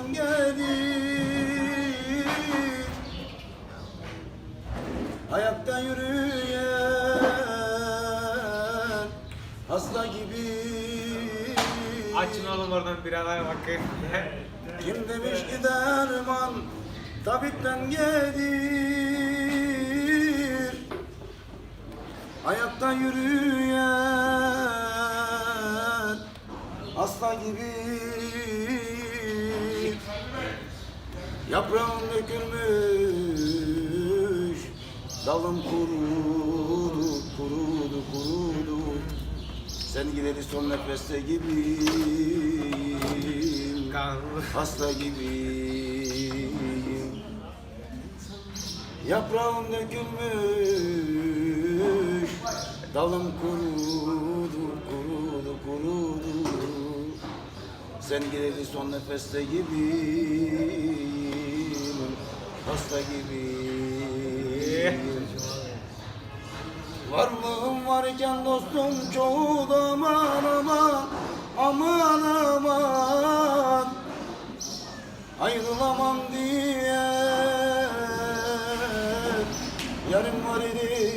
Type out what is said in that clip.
tabipten gelir Ayakta yürüyen hasta gibi. Açın oğlum oradan bir alaya bakayım. Kim demiş ki derman tabipten gelir? Ayakta yürüyen hasta gibi Yaprağım dökülmüş Dalım kurudu, kurudu, kurudu. Sen gideri son nefeste gibiyim. Hasta gibiyim. Yaprağım dökülmüş Dalım kurudu, kurudu, kurudu. Sen geleli son nefeste gibiyim Hasta gibiyim Varlığım varken dostum çoğu da aman aman Aman aman. Ayrılamam diye. Yarım var idi